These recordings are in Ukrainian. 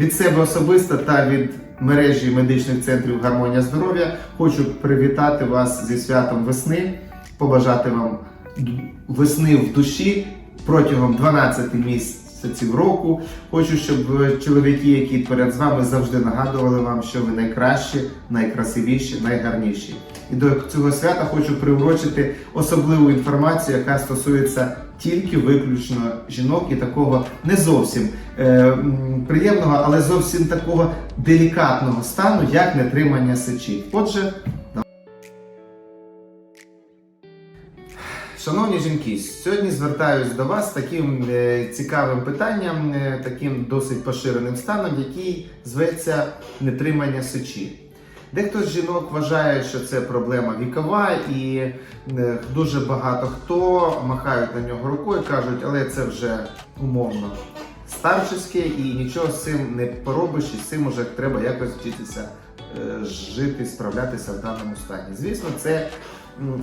Від себе особисто та від мережі медичних центрів Гармонія здоров'я хочу привітати вас зі святом весни, побажати вам весни в душі протягом 12 місяців року. Хочу, щоб е, чоловіки, які поряд з вами, завжди нагадували вам, що ви найкращі, найкрасивіші, найгарніші. І до цього свята хочу приурочити особливу інформацію, яка стосується тільки виключно жінок і такого не зовсім е, приємного, але зовсім такого делікатного стану, як нетримання сечі. Отже, Шановні жінки, сьогодні звертаюсь до вас з таким е, цікавим питанням, е, таким досить поширеним станом, який зветься нетримання сечі. Дехто з жінок вважає, що це проблема вікова, і е, дуже багато хто махають на нього рукою, кажуть, але це вже умовно старчеське і нічого з цим не поробиш, і з цим уже треба якось вчитися е, жити, справлятися в даному стані. Звісно, це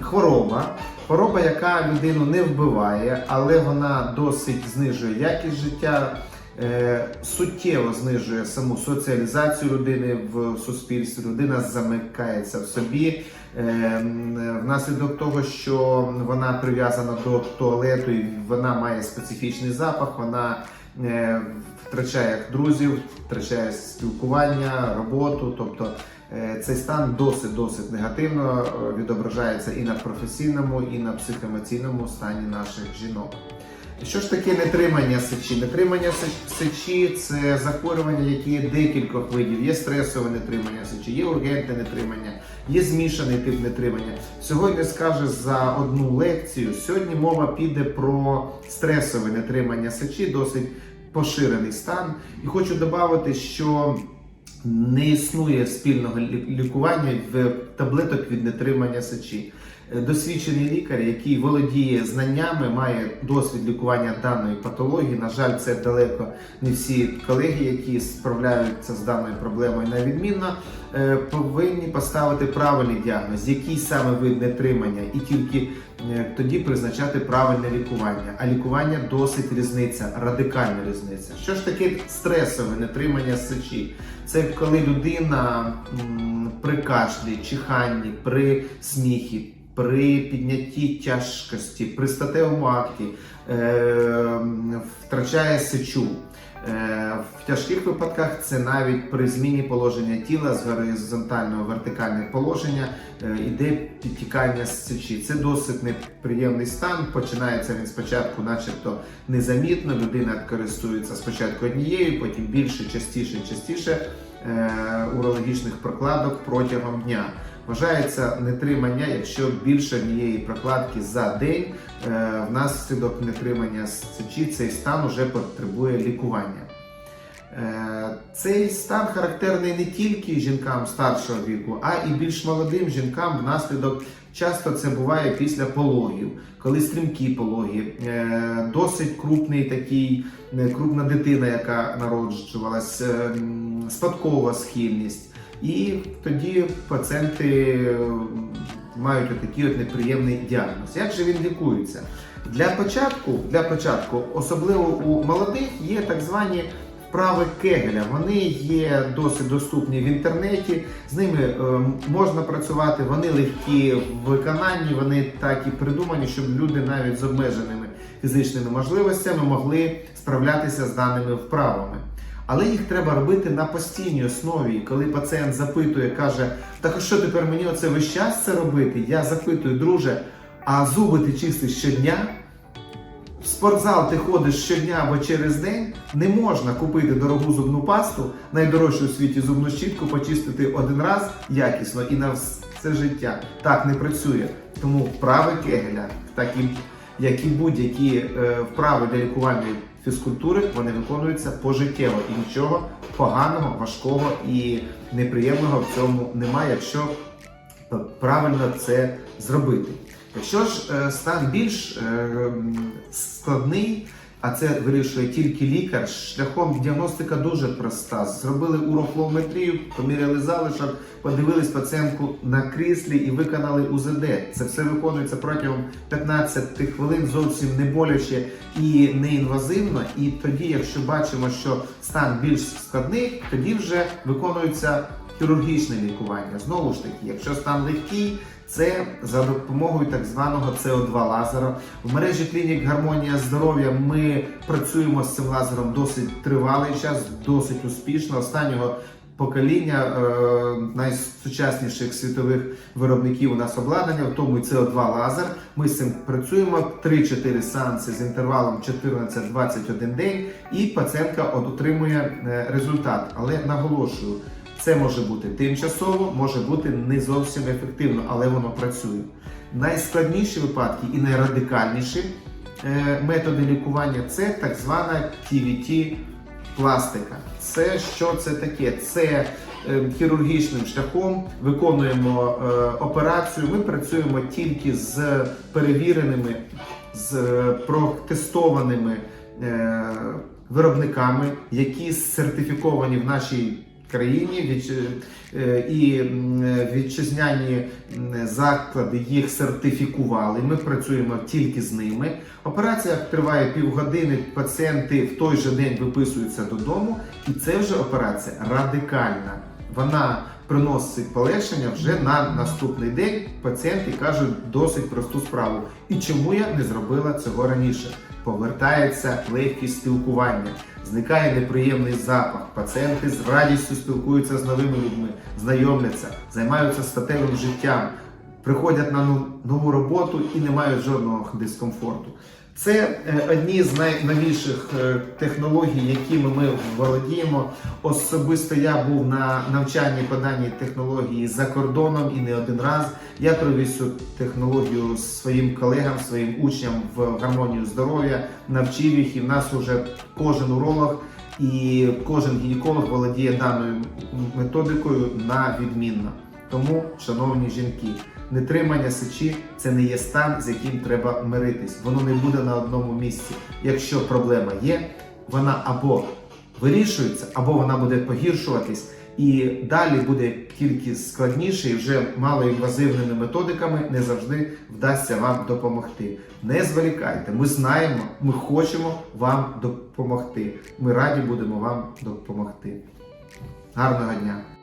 хвороба, хвороба, яка людину не вбиває, але вона досить знижує якість життя. Е, Суттєво знижує саму соціалізацію людини в суспільстві. Людина замикається в собі е, внаслідок того, що вона прив'язана до туалету, і вона має специфічний запах. Вона е, втрачає друзів, втрачає спілкування, роботу. Тобто е, цей стан досить досить негативно е, відображається і на професійному, і на психоемоційному стані наших жінок. Що ж таке нетримання сечі? Нетримання сечі це захворювання, які є декількох видів. Є стресове нетримання сечі, є ургентне нетримання, є змішаний тип нетримання. Сьогодні скаже за одну лекцію. Сьогодні мова піде про стресове нетримання сечі, досить поширений стан. І хочу додати, що не існує спільного лікування в таблеток від нетримання сечі. Е, Досвідчений лікар, який володіє знаннями, має досвід лікування даної патології. На жаль, це далеко не всі колеги, які справляються з даною проблемою навідмінно, е, повинні поставити правильний діагноз, який саме вид нетримання, і тільки е, тоді призначати правильне лікування. А лікування досить різниця, радикальна різниця. Що ж таке стресове нетримання сечі? Це коли людина при кашлі, чиханні, при сміхі, при піднятті тяжкості, при статевому акті е, втрачає сечу. Е, В тяжких випадках це навіть при зміні положення тіла з горизонтального в вертикальне положення е, іде підтікання з сечі. Це досить неприємний стан. Починається він спочатку, начебто незамітно. Людина користується спочатку однією, потім більше, частіше, частіше е, урологічних прокладок протягом дня. Вважається нетримання, якщо більше однієї прокладки за день е, внаслідок нетримання сечі цей стан уже потребує лікування. Е, Цей стан характерний не тільки жінкам старшого віку, а і більш молодим жінкам внаслідок часто це буває після пологів, коли стрімкі пологи, е, досить крупний такий, крупна дитина, яка народжувалась, е, спадкова схильність. І тоді пацієнти мають отакий от неприємний діагноз. Як же він лікується? Для початку, для початку, особливо у молодих, є так звані вправи Кегеля. Вони є досить доступні в інтернеті. З ними е, можна працювати, вони легкі в виконанні, вони так і придумані, щоб люди навіть з обмеженими фізичними можливостями могли справлятися з даними вправами. Але їх треба робити на постійній основі. І коли пацієнт запитує, каже: так що тепер мені оце весь час це робити? Я запитую, друже, а зуби ти чистиш щодня? В спортзал ти ходиш щодня або через день, не можна купити дорогу зубну пасту, найдорожчу у світі зубну щітку, почистити один раз якісно і на все життя. Так не працює. Тому вправи Кегеля, так і, як і будь-які е, вправи для лікування фізкультури, вони виконуються пожиттєво і нічого поганого, важкого і неприємного в цьому немає, якщо правильно це зробити. Якщо ж е, стан більш е, складний, а це вирішує тільки лікар. Шляхом діагностика дуже проста. Зробили урофлометрію, поміряли залишок, подивились пацієнтку на кріслі і виконали УЗД. Це все виконується протягом 15 хвилин, зовсім не боляче і неінвазивно. І тоді, якщо бачимо, що стан більш складний, тоді вже виконується хірургічне лікування. Знову ж таки, якщо стан легкий, це за допомогою так званого СО2 лазера. В мережі клінік Гармонія здоров'я ми працюємо з цим лазером досить тривалий час, досить успішно. Останнього покоління е, найсучасніших світових виробників у нас обладнання, в тому і СО2 лазер. Ми з цим працюємо 3-4 сеанси з інтервалом 14-21 день, і пацієнтка от отримує е, результат. Але наголошую. Це може бути тимчасово, може бути не зовсім ефективно, але воно працює. Найскладніші випадки і найрадикальніші е, методи лікування це так звана TVT пластика. Це що це таке? Це е, хірургічним шляхом виконуємо е, операцію. Ми працюємо тільки з перевіреними, з протестованими виробниками, які сертифіковані в нашій країні е, і вітчизняні заклади їх сертифікували. Ми працюємо тільки з ними. Операція триває півгодини. Пацієнти в той же день виписуються додому, і це вже операція радикальна. Вона приносить полегшення вже на наступний день. Пацієнти кажуть досить просту справу. І чому я не зробила цього раніше? Повертається легкість спілкування, зникає неприємний запах. Пацієнти з радістю спілкуються з новими людьми, знайомляться, займаються статевим життям, приходять на нову роботу і не мають жодного дискомфорту. Це е, одні з найновіших е, технологій, якими ми володіємо. Особисто я був на навчанні по даній технології за кордоном і не один раз. Я привіз цю технологію своїм колегам, своїм учням в гармонію здоров'я, навчив їх, і в нас вже кожен уролог і кожен гінеколог володіє даною методикою на відмінно. Тому, шановні жінки, нетримання сечі це не є стан, з яким треба миритись. Воно не буде на одному місці. Якщо проблема є, вона або вирішується, або вона буде погіршуватись, і далі буде тільки складніше, і вже малоінвазивними методиками не завжди вдасться вам допомогти. Не зволікайте, ми знаємо, ми хочемо вам допомогти. Ми раді будемо вам допомогти. Гарного дня!